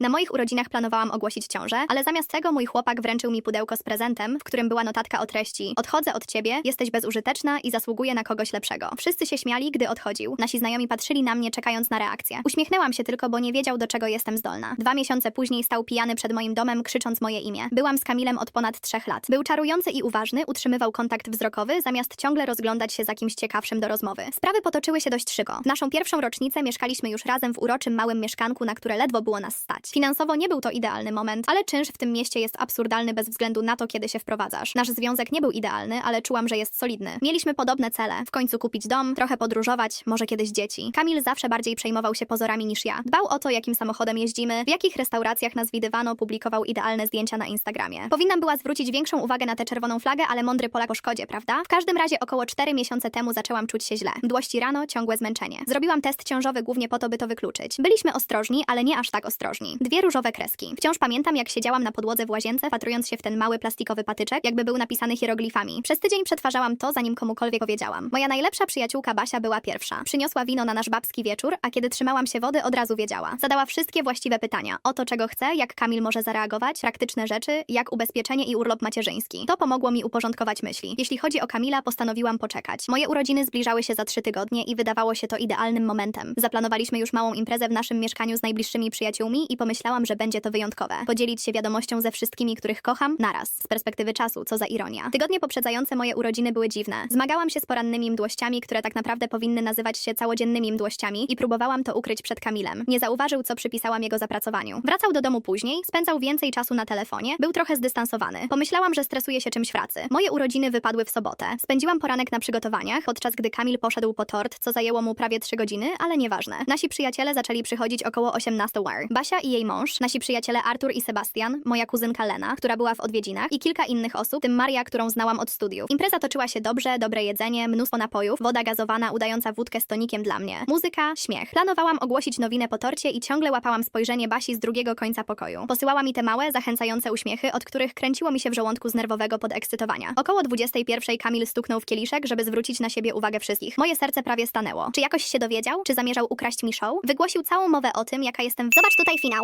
Na moich urodzinach planowałam ogłosić ciążę, ale zamiast tego mój chłopak wręczył mi pudełko z prezentem, w którym była notatka o treści: Odchodzę od ciebie, jesteś bezużyteczna i zasługuję na kogoś lepszego. Wszyscy się śmiali, gdy odchodził. Nasi znajomi patrzyli na mnie, czekając na reakcję. Uśmiechnęłam się tylko, bo nie wiedział, do czego jestem zdolna. Dwa miesiące później stał pijany przed moim domem, krzycząc moje imię. Byłam z Kamilem od ponad trzech lat. Był czarujący i uważny, utrzymywał kontakt wzrokowy, zamiast ciągle rozglądać się za kimś ciekawszym do rozmowy. Sprawy potoczyły się dość szygo. W naszą pierwszą rocznicę mieszkaliśmy już razem w uroczym małym mieszkanku, na które ledwo było nas stać. Finansowo nie był to idealny moment, ale czynsz w tym mieście jest absurdalny bez względu na to, kiedy się wprowadzasz. Nasz związek nie był idealny, ale czułam, że jest solidny. Mieliśmy podobne cele. W końcu kupić dom, trochę podróżować, może kiedyś dzieci. Kamil zawsze bardziej przejmował się pozorami niż ja. Dbał o to, jakim samochodem jeździmy, w jakich restauracjach nas widywano, publikował idealne zdjęcia na Instagramie. Powinnam była zwrócić większą uwagę na tę czerwoną flagę, ale mądry Polak po szkodzie, prawda? W każdym razie około 4 miesiące temu zaczęłam czuć się źle. Mdłości rano, ciągłe zmęczenie. Zrobiłam test ciążowy głównie po to, by to wykluczyć. Byliśmy ostrożni, ale nie aż tak ostrożni. Dwie różowe kreski. Wciąż pamiętam, jak siedziałam na podłodze w łazience, patrując się w ten mały plastikowy patyczek, jakby był napisany hieroglifami. Przez tydzień przetwarzałam to, zanim komukolwiek powiedziałam. Moja najlepsza przyjaciółka Basia była pierwsza. Przyniosła wino na nasz babski wieczór, a kiedy trzymałam się wody, od razu wiedziała. Zadała wszystkie właściwe pytania. O to, czego chce, jak Kamil może zareagować, praktyczne rzeczy, jak ubezpieczenie i urlop macierzyński. To pomogło mi uporządkować myśli. Jeśli chodzi o Kamila, postanowiłam poczekać. Moje urodziny zbliżały się za trzy tygodnie i wydawało się to idealnym momentem. Zaplanowaliśmy już małą imprezę w naszym mieszkaniu z najbliższymi przyjaciółmi i pomyślałam, że będzie to wyjątkowe. Podzielić się wiadomością ze wszystkimi, których kocham, naraz. Z perspektywy czasu, co za ironia. Tygodnie poprzedzające moje urodziny były dziwne. Zmagałam się z porannymi mdłościami, które tak naprawdę powinny nazywać się całodziennymi mdłościami i próbowałam to ukryć przed Kamilem. Nie zauważył, co przypisałam jego zapracowaniu. Wracał do domu później, spędzał więcej czasu na telefonie, był trochę zdystansowany. Pomyślałam, że stresuje się czymś w pracy. Moje urodziny wypadły w sobotę. Spędziłam poranek na przygotowaniach, podczas gdy Kamil poszedł po tort, co zajęło mu prawie 3 godziny, ale nieważne. Nasi przyjaciele zaczęli przychodzić około 18 war. Basia i jej mąż, nasi przyjaciele Artur i Sebastian, moja kuzynka Lena, która była w odwiedzinach i kilka innych osób, tym Maria, którą znałam od studiów. Impreza toczyła się dobrze, dobre jedzenie, mnóstwo napojów, woda gazowana udająca wódkę z tonikiem dla mnie. Muzyka, śmiech. Planowałam ogłosić nowinę po torcie i ciągle łapałam spojrzenie Basi z drugiego końca pokoju. Posyłała mi te małe, zachęcające uśmiechy, od których kręciło mi się w żołądku z nerwowego podekscytowania. Około 21 Kamil stuknął w kieliszek, żeby zwrócić na siebie uwagę wszystkich. Moje serce prawie stanęło. Czy jakoś się dowiedział? Czy zamierzał ukraść mi show? Wygłosił całą mowę o tym, jaka jestem... Zobacz tutaj finał.